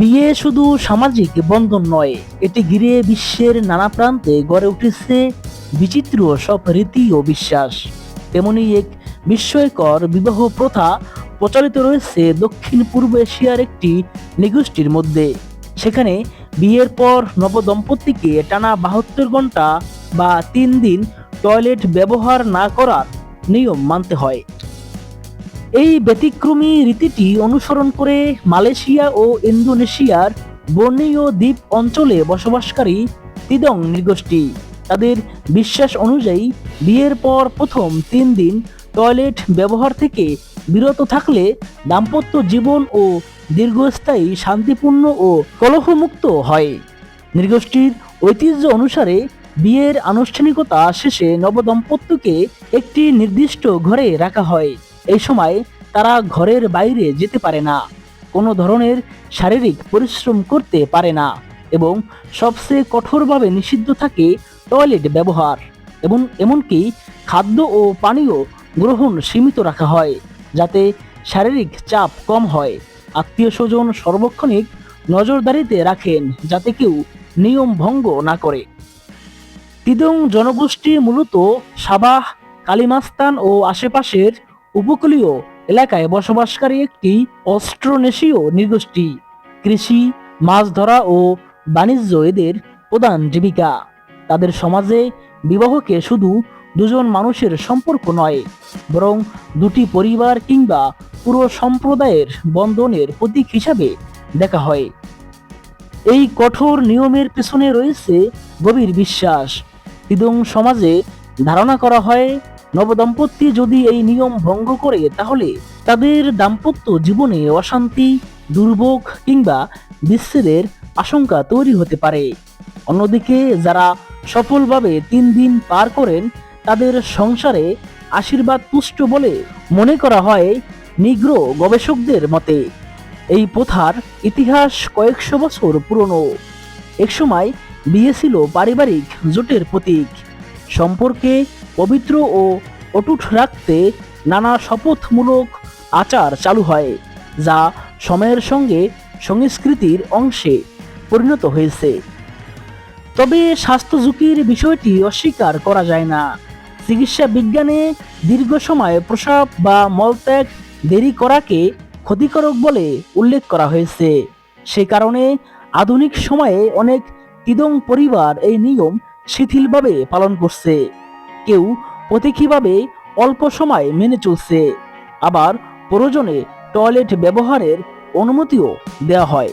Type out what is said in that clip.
বিয়ে শুধু সামাজিক বন্ধন নয়, এটি ঘিরে বিশ্বের নানা প্রান্তে গড়ে উঠেছে বিচিত্র সব রীতি ও বিশ্বাস। তেমনি এক বিস্ময়কর বিবাহ প্রথা প্রচলিত রয়েছে দক্ষিণ পূর্ব এশিয়ার একটি নিগোষ্ঠীর মধ্যে। সেখানে বিয়ের পর নবদম্পতিকে টানা বাহাত্তর ঘণ্টা বা তিন দিন টয়লেট ব্যবহার না করার নিয়ম মানতে হয়। এই ব্যতিক্রমী রীতিটি অনুসরণ করে মালয়েশিয়া ও ইন্দোনেশিয়ার বর্ণীয় দ্বীপ অঞ্চলে বসবাসকারী তিদং নৃগোষ্ঠী। তাদের বিশ্বাস অনুযায়ী বিয়ের পর প্রথম তিন দিন টয়লেট ব্যবহার থেকে বিরত থাকলে দাম্পত্য জীবন ও দীর্ঘস্থায়ী শান্তিপূর্ণ ও কলহমুক্ত হয়। নৃগোষ্ঠীর ঐতিহ্য অনুসারে বিয়ের আনুষ্ঠানিকতা শেষে নবদম্পত্যকে একটি নির্দিষ্ট ঘরে রাখা হয়। এই সময় তারা ঘরের বাইরে যেতে পারে না। কোনো ধরনের শারীরিক পরিশ্রম করতে পারে না এবং সবচেয়ে কঠোরভাবে নিষিদ্ধ থাকে টয়লেট ব্যবহার এবং এমনকি খাদ্য ও পানীয় গ্রহণ সীমিত রাখা হয়, যাতে শারীরিক চাপ কম হয়। আত্মীয় স্বজন সর্বক্ষণিক নজরদারিতে রাখেন যাতে কেউ নিয়ম ভঙ্গ না করে। তিদং জনগোষ্ঠী মূলত সাবাহ, কালিমাস্তান ও আশেপাশের উপকূলীয় এলাকায় বসবাসকারী একটি অস্ট্রোনেশীয় নৃগোষ্ঠী। কৃষি, মাছ ধরা ও বাণিজ্য এদের প্রধান জীবিকা। তাদের সমাজে বিবাহকে শুধু দুজন মানুষের সম্পর্ক নয়, বরং দুটি পরিবার কিংবা পুরো সম্প্রদায়ের বন্ধনের প্রতীক হিসাবে দেখা হয়। এই কঠোর নিয়মের পেছনে রয়েছে গভীর বিশ্বাস। তিদং সমাজে ধারণা করা হয় নবদম্পতি যদি এই নিয়ম ভঙ্গ করে, তাহলে তাদের দাম্পত্য জীবনে অশান্তি, দুর্ভোগ কিংবা বিচ্ছেদের আশঙ্কা তৈরি হতে পারে। অন্যদিকে, যারা সফলভাবে তিন দিন পার করেন, তাদের সংসারে আশীর্বাদ পুষ্ট বলে মনে করা হয় নিগ্র গবেষকদের মতে। এই প্রথার ইতিহাস কয়েকশো বছর পুরনো। একসময় বিয়ে ছিল পারিবারিক জোটের প্রতীক। সম্পর্কে পবিত্র ও অটুট রাখতে নানা শপথমূলক আচার চালু হয়, যা সময়ের সঙ্গে সংস্কৃতির অংশে পরিণত হয়েছে। তবে স্বাস্থ্য ঝুঁকির বিষয়টি অস্বীকার করা যায় না। চিকিৎসা বিজ্ঞানে দীর্ঘ সময় প্রসাব বা মলত্যাগ দেরি করাকে ক্ষতিকারক বলে উল্লেখ করা হয়েছে। সে কারণে আধুনিক সময়ে অনেক তিদং পরিবার এই নিয়ম শিথিলভাবে পালন করছে। কেউ প্রতীকীভাবে অল্প সময় মেনে চলছে। আবার প্রয়োজনে টয়লেট ব্যবহারের অনুমতিও দেওয়া হয়।